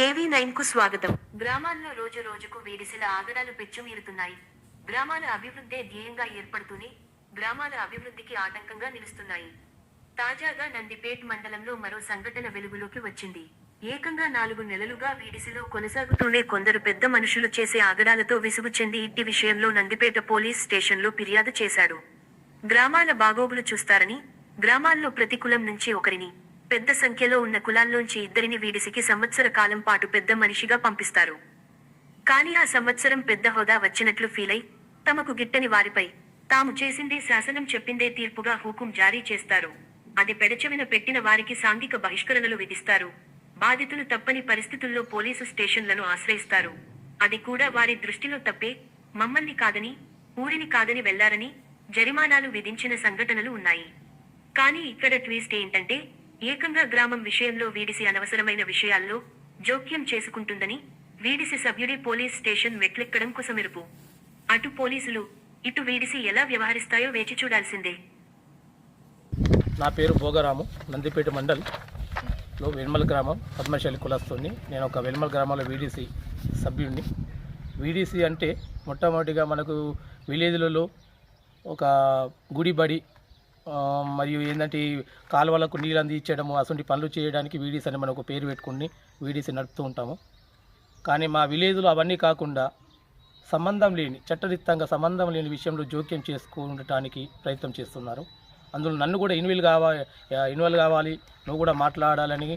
KV నైన్కు స్వాగతం. గ్రామాల్లో రోజు రోజుకు వేడిసెల ఆగడాలు పెచ్చుమీరుతున్నాయి గ్రామాల అభివృద్ధే ధ్యేయంగా ఏర్పడుతూనే గ్రామాల అభివృద్ధికి ఆటంకంగా నిలుస్తున్నాయి. తాజాగా నందిపేట్ మండలంలో మరో సంఘటన వెలుగులోకి వచ్చింది. ఏకంగా నాలుగు నెలలుగా వీడిసిలో కొనసాగుతూనే కొందరు పెద్ద మనుషులు చేసే ఆగడాలతో విసుగు చెంది ఇట్టి విషయంలో నందిపేట పోలీస్ స్టేషన్లో ఫిర్యాదు చేశాడు గ్రామాల బాగోగులు చూస్తారని గ్రామాల్లో ప్రతికూలం నుంచి ఒకరిని పెద్ద సంఖ్యలో ఉన్న కులాల్లోంచి ఇద్దరిని వీడిసికి సంవత్సర కాలం పాటు పెద్ద మనిషిగా పంపిస్తారు. కానీ ఆ సంవత్సరం పెద్ద హోదా వచ్చినట్లు ఫీలై తమకు గిట్టని వారిపై తాము చేసిందే శాసనం చెప్పిందే తీర్పుగా హుకుం జారీ చేస్తారు. అది పెడచెవిన పెట్టిన వారికి సాంఘిక బహిష్కరణలు విధిస్తారు. బాధితులు తప్పని పరిస్థితుల్లో పోలీసు స్టేషన్లను ఆశ్రయిస్తారు. అది కూడా వారి దృష్టిలో తప్పే మమ్మల్ని కాదని ఊరిని కాదని వెళ్ళారని జరిమానాలు విధించిన సంఘటనలు ఉన్నాయి. కానీ ఇక్కడ ట్వీస్ట్ ఏంటంటే ఏకంగా గ్రామం విషయంలో వీడిసి అనవసరమైన విషయాల్లో జోక్యం చేసుకుంటుందని వీడిసి సభ్యుడి పోలీస్ స్టేషన్ మెట్లెక్కడం కుసమెరుపు. అటు పోలీసులు ఇటు వీడిసి ఎలా వ్యవహరిస్తాయో వేచి చూడాల్సిందే. నా పేరు భోగరాము నందిపేట మండల్. లో వెల్మల్ గ్రామం పద్మశాలి కులస్తుని. నేను ఒక వెల్మల్ గ్రామంలో వీడిసి సభ్యుడిని వీడిసి అంటే మొట్టమొదటిగా మనకు విలేజ్లలో ఒక గుడి బడి మరియు ఏంటంటే కాలువలకు నీళ్ళు అందించడము అటువంటి పనులు చేయడానికి వీడీస్ అని మనం ఒక పేరు పెట్టుకుని వీడీసీ నడుపుతూ ఉంటాము. కానీ మా విలేజ్లో అవన్నీ కాకుండా సంబంధం లేని చట్టరిత్తంగా సంబంధం లేని విషయంలో జోక్యం చేసుకుండటానికి ప్రయత్నం చేస్తున్నారు. అందులో నన్ను కూడా ఇన్వాల్వ్ కావాలి ఇన్వాల్వ్ కావాలి నువ్వు కూడా మాట్లాడాలని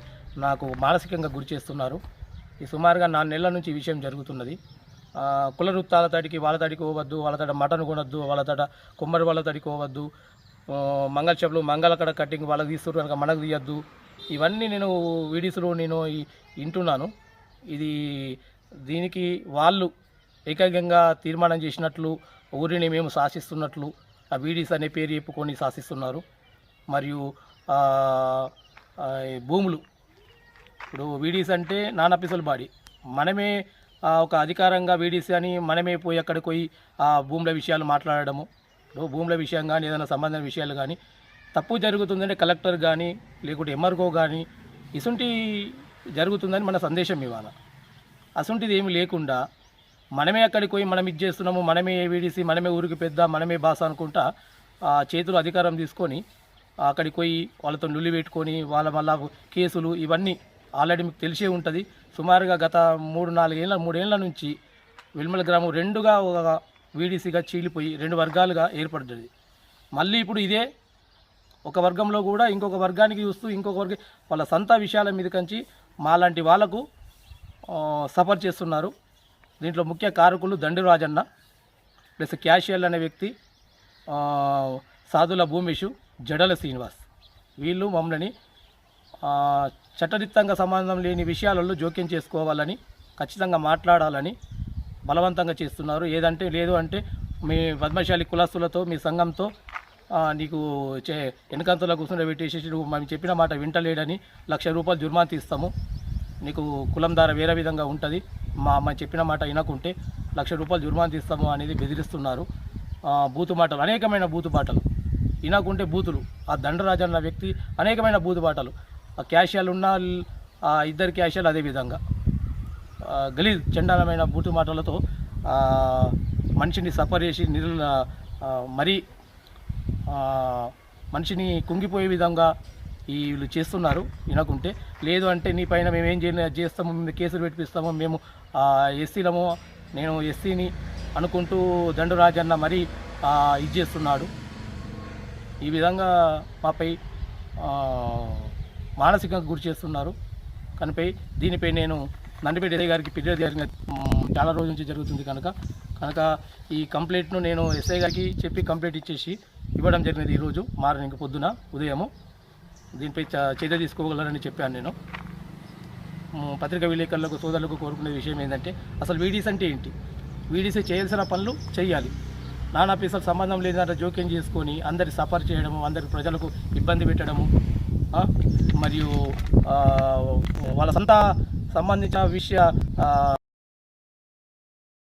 నాకు మానసికంగా గురి చేస్తున్నారు. ఈ సుమారుగా నాలుగు నెలల నుంచి ఈ విషయం జరుగుతున్నది. కుల వృత్తాల తడికి వాళ్ళ తడికి పోవద్దు వాళ్ళ తడ మటన్ కొనొద్దు వాళ్ళ తడ కుమ్మరి వాళ్ళ తడికి పోవద్దు మంగళ చెప్పులు మంగళ అక్కడ కటింగ్ వాళ్ళకి తీస్తున్నారు కనుక మనకు తీయద్దు. ఇవన్నీ నేను వీడియోస్లో నేను వింటున్నాను. ఇది దీనికి వాళ్ళు ఏకైకంగా తీర్మానం చేసినట్లు ఊరిని మేము శాసిస్తున్నట్లు ఆ వీడీస్ అనే పేరు చెప్పుకొని శాసిస్తున్నారు. మరియు భూములు. ఇప్పుడు వీడీస్ అంటే నాన్ అఫీసల్ బాడీ. మనమే ఒక అధికారంగా వీడీసీ అని మనమే పోయి అక్కడికి పోయి ఆ భూముల విషయాలు మాట్లాడడము. ఇప్పుడు భూముల విషయం కానీ ఏదైనా సంబంధం విషయాలు కానీ తప్పు జరుగుతుందంటే కలెక్టర్ కానీ లేకుంటే ఎంఆర్కో కానీ ఇసుంటి జరుగుతుందని మన సందేశం ఇవాళ. అసుంటిది ఏమి లేకుండా మనమే అక్కడికి పోయి మనం ఇది చేస్తున్నాము మనమే ఏవిడిసి మనమే ఊరికి పెద్ద మనమే బాస అనుకుంటా ఆ చేతులు అధికారం తీసుకొని అక్కడికి పోయి వాళ్ళతో నుల్లి పెట్టుకొని వాళ్ళ మళ్ళా కేసులు ఇవన్నీ ఆల్రెడీ మీకు తెలిసే ఉంటుంది. సుమారుగా గత మూడు నాలుగేళ్ళ మూడేళ్ళ నుంచి విల్మల గ్రామం రెండుగా ఒక వీడీసీగా చీలిపోయి రెండు వర్గాలుగా ఏర్పడుతుంది మళ్ళీ ఇప్పుడు ఇదే ఒక వర్గంలో కూడా ఇంకొక వర్గానికి చూస్తూ ఇంకొక వర్గ వాళ్ళ సొంత విషయాల మీద కంచి మాలాంటి వాళ్ళకు సఫర్ చేస్తున్నారు. దీంట్లో ముఖ్య కారకులు దండిరాజన్న ప్లస్ క్యాషియల్ అనే వ్యక్తి సాధుల భూమేషు జడల శ్రీనివాస్. వీళ్ళు మమ్మల్ని చట్టరిత్తంగా సంబంధం లేని విషయాలలో జోక్యం చేసుకోవాలని ఖచ్చితంగా మాట్లాడాలని బలవంతంగా చేస్తున్నారు. ఏదంటే లేదు అంటే మీ పద్మశాలి కులస్తులతో మీ సంఘంతో నీకు చే వెనకంతలో కూర్చుని పెట్టేసేసి నువ్వు మేము చెప్పిన మాట వింటలేడని లక్ష రూపాయలు జుర్మాన్ తీస్తాము. నీకు కులం ధార వేరే విధంగా ఉంటుంది. మా అమ్మ చెప్పిన మాట వినకుంటే లక్ష రూపాయలు జుర్మాన్ తీస్తాము అనేది బెదిరిస్తున్నారు. బూతు మాటలు అనేకమైన బూతు మాటలు. వినకుంటే బూతులు. ఆ దండరాజు అన్న వ్యక్తి అనేకమైన బూతు మాటలు. ఆ క్యాషియాలు ఉన్న ఆ ఇద్దరు క్యాషియాలు అదే గలీ గలీజ్ చండాలమైన బూతు మాటలతో మనిషిని సఫర్ చేసి నిర్ మరీ మనిషిని కుంగిపోయే విధంగా ఈ వీళ్ళు చేస్తున్నారు వినకుంటే. లేదు అంటే నీ పైన మేము ఏం చేయ చేస్తాము మేము కేసులు పెట్టిస్తాము మేము ఎస్సీలము నేను ఎస్సీని అనుకుంటూ దండురాజన్న మరీ ఇది చేస్తున్నాడు. ఈ విధంగా మాపై మానసికంగా గురి చేస్తున్నారు. కనిపై దీనిపై నేను నందిపేట ఎస్ఐ గారికి ఫిర్యాదు జరిగిన చాలా రోజుల నుంచి జరుగుతుంది కనుక. కనుక ఈ కంప్లైంట్ను నేను ఎస్ఐ గారికి చెప్పి కంప్లైంట్ ఇచ్చేసి ఇవ్వడం జరిగినది ఈరోజు మార్నింగ్ పొద్దున ఉదయము. దీనిపై చ- చర్య తీసుకోగలరని చెప్పాను నేను. పత్రికా విలేకరులకు సోదరులకు కోరుకునే విషయం ఏంటంటే అసలు వీడీస్ అంటే ఏంటి? వీడీసీ చేయాల్సిన పనులు చేయాలి. నానా పీసలు సంబంధం లేదంటే జోక్యం చేసుకొని అందరి సఫర్ చేయడము అందరి ప్రజలకు ఇబ్బంది పెట్టడము మరియు వాళ్ళ సొంత సంబంధించిన విషయ ఆ,